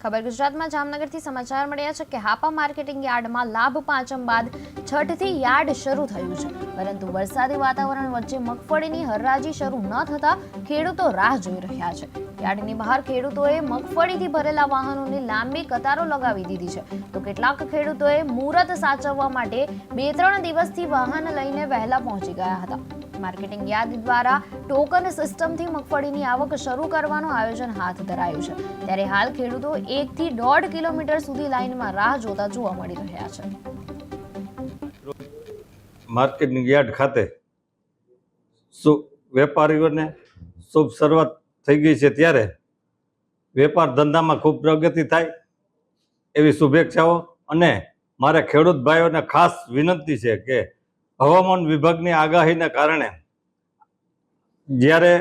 ખબર ગુજરાતમાં જામનગરથી સમાચાર મળ્યા છે કે હાપા માર્કેટિંગ યાર્ડમાં લાભ પાંચમ બાદ છઠથી યાર્ડ શરૂ થયું છે. પરંતુ વરસાદી વાતાવરણ વચ્ચે મગફળીની હરરાજી શરૂ ન થતા ખેડૂતો રાહ જોઈ રહ્યા છે. યાર્ડની બહાર ખેડૂતોએ મગફળીથી ભરેલા વાહનોની લાંબી કતારો લગાવી દીધી છે. તો કેટલાક ખેડૂતોએ મુહૂર્ત સાચવવા માટે બે ત્રણ દિવસથી વાહન લઈને વહેલા પહોંચી ગયા હતા. માર્કેટિંગ યાદ દ્વારા ટોકન સિસ્ટમથી મગફળીની આવક શરૂ કરવાનું આયોજન હાથ ધરાયું છે. ત્યારે હાલ ખેડૂતો એકથી દોઢ કિલોમીટર સુધી લાઇનમાં રાહ જોતા જોવા મળી રહ્યા છે. માર્કેટિંગ યાર્ડ ખાતે વેપારીઓને શુભ શરૂઆત થઈ ગઈ છે ત્યારે વેપાર ધંધામાં ખૂબ પ્રગતિ થાય એવી શુભેચ્છાઓ અને મારે ખેડૂત ભાઈઓને ખાસ વિનંતી છે કે હવામાન વિભાગની આગાહીને કારણે જ્યારે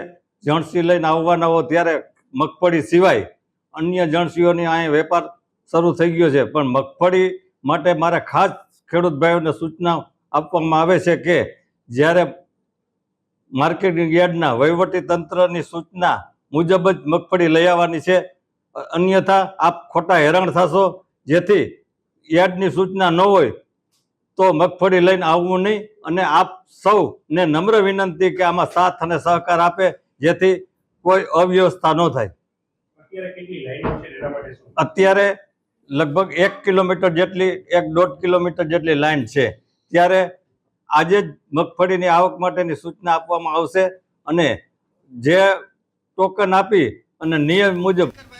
જણસી લઈને આવવાના હો ત્યારે મગફળી સિવાય અન્ય જણસીઓની અહીં વેપાર શરૂ થઈ ગયો છે. પણ મગફળી માટે મારે ખાસ ખેડૂત ભાઈઓને સૂચના આપવામાં આવે છે કે જ્યારે માર્કેટિંગ યાર્ડના વહીવટી તંત્રની સૂચના મુજબ જ મગફળી લઈ આવવાની છે અન્યથા આપ ખોટા હેરાન થશો. જેથી યાર્ડની સૂચના ન હોય તો મગફળી લઈને આવવું નહીં. અને આપ સૌને નમ્ર વિનંતી કે આમાં સાથ અને સહકાર આપે જેથી કોઈ અવ્યવસ્થા ન થાય. અત્યારે લગભગ એક કિલોમીટર જેટલી એક દોઢ કિલોમીટર જેટલી લાઈન છે. ત્યારે આજે જ મગફળીની આવક માટેની સૂચના આપવામાં આવશે. અને જે ટોકન આપી અને નિયમ મુજબ